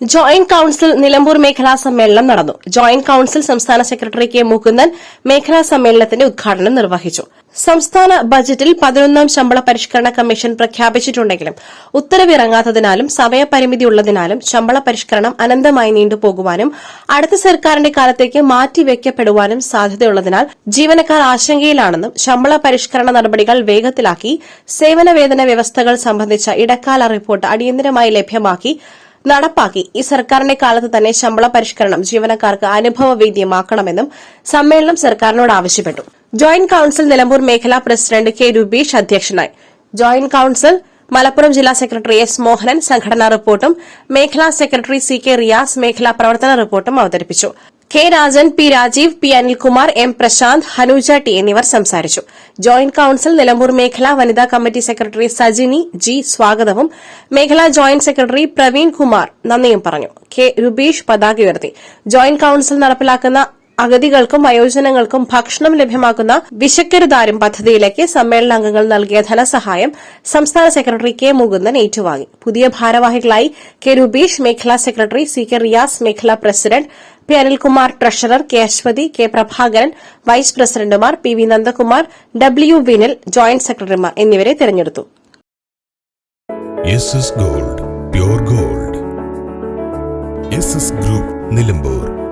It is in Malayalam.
ജോയിന്റ് കൌൺസിൽ നിലമ്പൂർ മേഖലാ സമ്മേളനം നടന്നു. ജോയിന്റ് കൌൺസിൽ സംസ്ഥാന സെക്രട്ടറി കെ മുകുന്ദൻ മേഖലാ സമ്മേളനത്തിന്റെ ഉദ്ഘാടനം നിർവഹിച്ചു. സംസ്ഥാന ബജറ്റിൽ പതിനൊന്നാം ശമ്പള പരിഷ്കരണ കമ്മീഷൻ പ്രഖ്യാപിച്ചിട്ടുണ്ടെങ്കിലും ഉത്തരവിറങ്ങാത്തതിനാലും സമയപരിമിതി ഉള്ളതിനാലും ശമ്പള പരിഷ്കരണം അനന്തമായി നീണ്ടുപോകുവാനും അടുത്ത സർക്കാരിന്റെ കാലത്തേക്ക് മാറ്റിവെക്കപ്പെടുവാനും സാധ്യതയുള്ളതിനാൽ ജീവനക്കാർ ആശങ്കയിലാണെന്നും ശമ്പള പരിഷ്കരണ നടപടികൾ വേഗത്തിലാക്കി സേവന വേതന വ്യവസ്ഥകൾ സംബന്ധിച്ച ഇടക്കാല റിപ്പോർട്ട് അടിയന്തരമായി ലഭ്യമാക്കി നടപ്പാക്കി. ഈ സർക്കാരിന്റെ കാലത്ത് തന്നെ ശമ്പള പരിഷ്കരണം ജീവനക്കാർക്ക് അനുഭവവേദ്യമാക്കണമെന്നും സമ്മേളനം സർക്കാരിനോട് ആവശ്യപ്പെട്ടു. ജോയിന്റ് കൌൺസിൽ നിലമ്പൂർ മേഖലാ പ്രസിഡന്റ് കെ രൂപീഷ് അധ്യക്ഷനായി. ജോയിന്റ് കൌൺസിൽ മലപ്പുറം ജില്ലാ സെക്രട്ടറി എസ് മോഹനൻ സംഘടനാ റിപ്പോർട്ടും മേഖലാ സെക്രട്ടറി സി കെ റിയാസ് മേഖലാ പ്രവർത്തന റിപ്പോർട്ടും അവതരിപ്പിച്ചു. K Rajan P Rajeev P Anilkumar M Prashanth Hanuja T എന്നിവർ സംസാരിച്ചു. ജോയിന്റ് കൌൺസിൽ നിലമ്പൂർ മേഖലാ വനിതാ കമ്മിറ്റി സെക്രട്ടറി സജിനി ജി സ്വാഗതവും. മേഖലാ ജോയിന്റ് സെക്രട്ടറി പ്രവീൺ കുമാർ നന്ദിയും പറഞ്ഞു. കെ രുബീഷ് പതാക ഉയർത്തി. ജോയിന്റ് കൌൺസിൽ നടപ്പിലാക്കുന്ന അഗതികൾക്കും വയോജനങ്ങൾക്കും ഭക്ഷണം ലഭ്യമാക്കുന്ന വിശക്കരുതാരും പദ്ധതിയിലേക്ക് സമ്മേളനാംഗങ്ങൾ നൽകിയ ധനസഹായം സംസ്ഥാന സെക്രട്ടറി കെ മുകുന്ദൻ ഏറ്റുവാങ്ങി. പുതിയ ഭാരവാഹികളായി കെ രൂപീഷ് മേഖലാ സെക്രട്ടറി സി കെ റിയാസ് മേഖലാ president P Anilkumar treasurer K Aswathi K Prabhakaran vice പ്രസിഡന്റുമാർ P V Nandakumar W Vinil joint സെക്രട്ടറിമാർ എന്നിവരെ തെരഞ്ഞെടുത്തു. Gold gold. ഗ്രൂപ്പ് നിലമ്പൂർ.